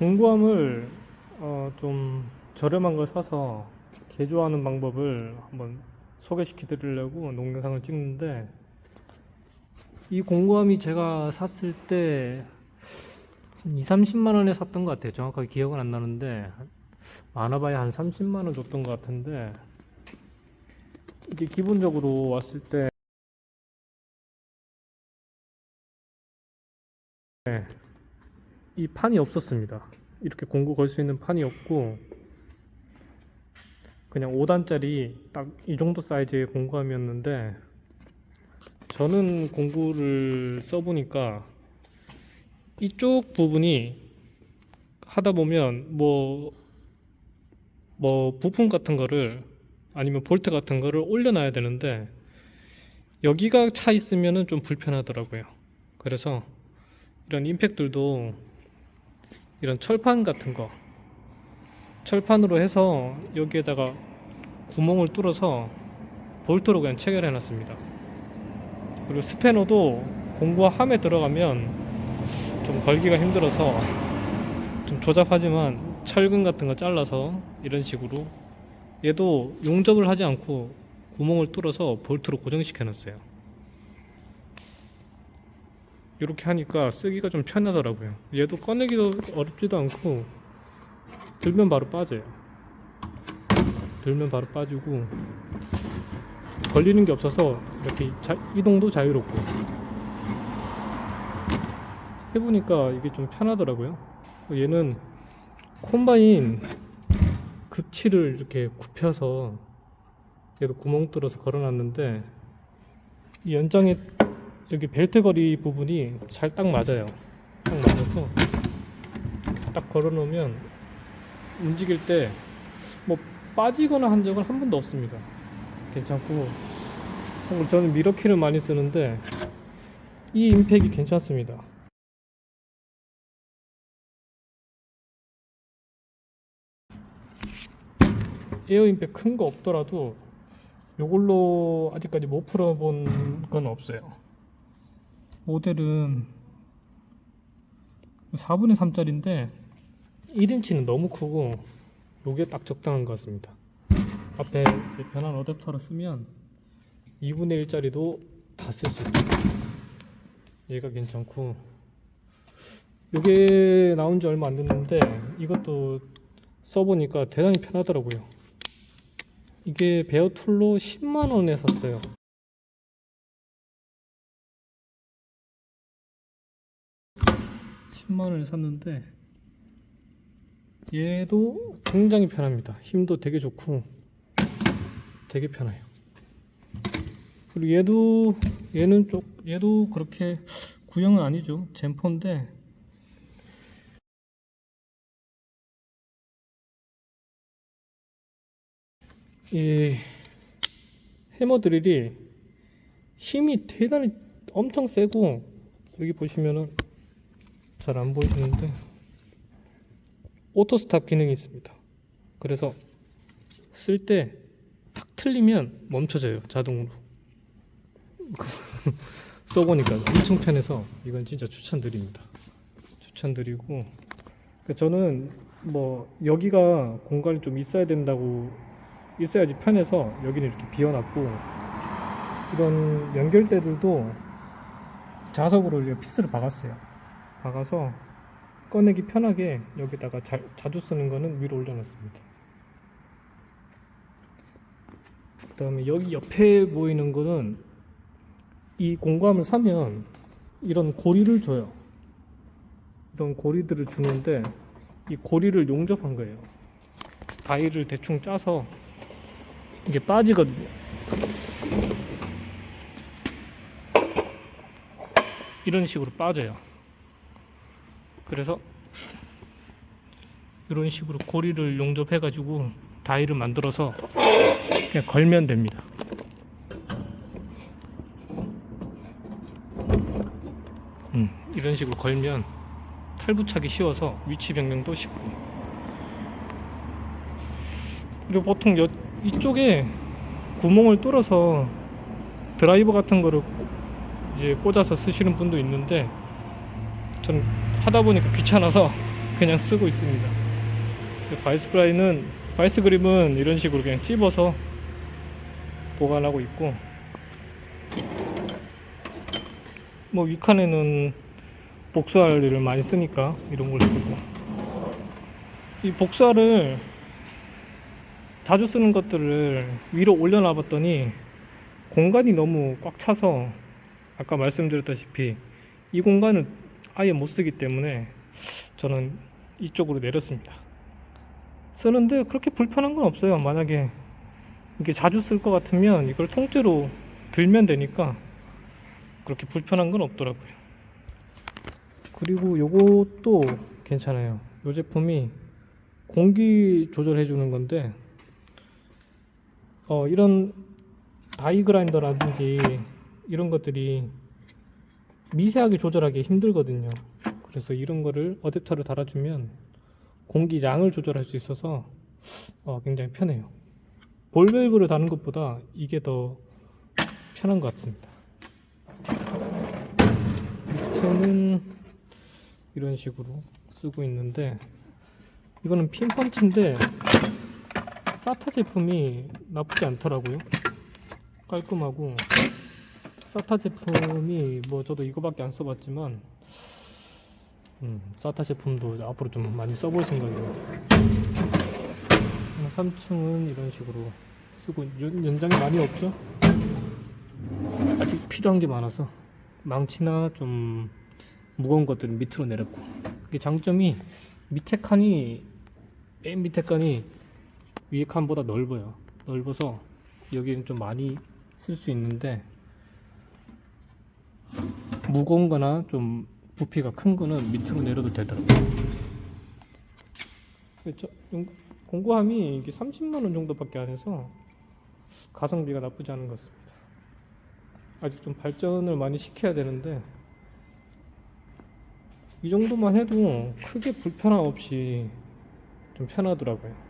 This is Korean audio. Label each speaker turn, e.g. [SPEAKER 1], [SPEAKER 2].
[SPEAKER 1] 공구함을 어, 좀 저렴한 걸 사서 개조하는 방법을 한번 소개시켜 드리려고 동영상을 찍는데 이 공구함이 제가 샀을 때 한 2, 30만 원에 샀던 것 같아요. 정확하게 기억은 안 나는데 많아봐야 한 30만 원 줬던 것 같은데 이게 기본적으로 왔을 때 네, 이 판이 없었습니다. 이렇게 공구 걸 수 있는 판이 없고 그냥 5단짜리 딱 이 정도 사이즈의 공구함이었는데 저는 공구를 써보니까 이쪽 부분이 하다 보면 뭐, 뭐 부품 같은 거를 아니면 볼트 같은 거를 올려놔야 되는데 여기가 차 있으면은 좀 불편하더라고요. 그래서 이런 임팩들도 이런 철판 같은 거 철판으로 해서 여기에다가 구멍을 뚫어서 볼트로 그냥 체결해 놨습니다. 그리고 스패너도 공구함에 들어가면 좀 걸기가 힘들어서 좀 조잡하지만 철근 같은 거 잘라서 이런 식으로 얘도 용접을 하지 않고 구멍을 뚫어서 볼트로 고정시켜 놨어요. 이렇게 하니까 쓰기가 좀 편하더라고요. 얘도 꺼내기도 어렵지도 않고 들면 바로 빠져요. 들면 바로 빠지고 걸리는 게 없어서 이렇게 자- 이동도 자유롭고 해보니까 이게 좀 편하더라고요. 얘는 콤바인 급치를 이렇게 굽혀서 얘도 구멍 뚫어서 걸어놨는데 이 연장에 여기 벨트 거리 부분이 잘 딱 맞아요. 딱 맞아서 딱 걸어 놓으면 움직일 때 뭐 빠지거나 한 적은 한 번도 없습니다. 괜찮고 참고로 저는 미러키를 많이 쓰는데 이 임팩이 괜찮습니다. 에어 임팩 큰 거 없더라도 요걸로 아직까지 못 풀어본 건 없어요. 모델은 4분의 3짜리인데 1인치는 너무 크고 요게 딱 적당한 것 같습니다. 앞에 변환 어댑터를 쓰면 2분의 1짜리도 다 쓸 수 있죠. 얘가 괜찮고 요게 나온 지 얼마 안 됐는데 이것도 써보니까 대단히 편하더라고요. 이게 베어 툴로 10만 원에 샀어요. (10만 원에) 샀는데 얘도 굉장히 편합니다. 힘도 되게 좋고 되게 편해요. 그리고 얘도 얘는 쪽 얘도 그렇게 구형은 아니죠. 젠포인데 이 해머 드릴이 힘이 대단히 엄청 세고 여기 보시면은 잘 안 보이시는데 오토 스탑 기능이 있습니다. 그래서 쓸 때 탁 틀리면 멈춰져요 자동으로. 써보니까 엄청 편해서 이건 진짜 추천드립니다. 추천드리고 그러니까 저는 뭐 여기가 공간이 좀 있어야 된다고 있어야지 편해서 여기는 이렇게 비워놨고 이런 연결대들도 자석으로 이제 피스를 박았어요. 박아서 꺼내기 편하게 여기다가 자, 자주 쓰는 거는 위로 올려놨습니다. 그 다음에 여기 옆에 보이는 거는 이 공구함을 사면 이런 고리를 줘요. 이런 고리들을 주는데 이 고리를 용접한 거예요. 다이를 대충 짜서 이게 빠지거든요. 이런 식으로 빠져요. 그래서 이런 식으로 고리를 용접해 가지고 다이를 만들어서 그냥 걸면 됩니다. 음, 이런 식으로 걸면 탈부착이 쉬워서 위치 변경도 쉽고 그리고 보통 여, 이쪽에 구멍을 뚫어서 드라이버 같은 거를 이제 꽂아서 쓰시는 분도 있는데 전 하다 보니까 귀찮아서 그냥 쓰고 있습니다. 바이스 프라이는 바이스 그립은 이런 식으로 그냥 찝어서 보관하고 있고 뭐 위칸에는 복수알을 많이 쓰니까 이런 걸 쓰고 이 복수알을 자주 쓰는 것들을 위로 올려놔 봤더니 공간이 너무 꽉 차서 아까 말씀드렸다시피 이 공간을 아예 못 쓰기 때문에 저는 이쪽으로 내렸습니다. 쓰는데 그렇게 불편한 건 없어요. 만약에 이게 자주 쓸 것 같으면 이걸 통째로 들면 되니까 그렇게 불편한 건 없더라고요. 그리고 요것도 괜찮아요. 요 제품이 공기 조절해 주는 건데 어 이런 다이 그라인더라든지 이런 것들이 미세하게 조절하기 힘들거든요. 그래서 이런 거를 어댑터를 달아주면 공기 양을 조절할 수 있어서 어, 굉장히 편해요. 볼 밸브를 다는 것보다 이게 더 편한 것 같습니다. 밑에는 이런 식으로 쓰고 있는데 이거는 핀 펀치인데 사타 제품이 나쁘지 않더라고요. 깔끔하고 사타 제품이 뭐 저도 이거밖에 안 써봤지만 음, 사타 제품도 앞으로 좀 많이 써볼 생각입니다. 3층은 이런 식으로 쓰고 연, 연장이 많이 없죠? 아직 필요한 게 많아서 망치나 좀 무거운 것들은 밑으로 내렸고 이게 장점이 밑에 칸이 맨 밑에 칸이 위에 칸보다 넓어요. 넓어서 여기는 좀 많이 쓸 수 있는데 무거운 거나 좀 부피가 큰 거는 밑으로 내려도 되더라고요. 공구함이 이게 30만 원 정도밖에 안 해서 가성비가 나쁘지 않은 것 같습니다. 아직 좀 발전을 많이 시켜야 되는데 이 정도만 해도 크게 불편함 없이 좀 편하더라고요.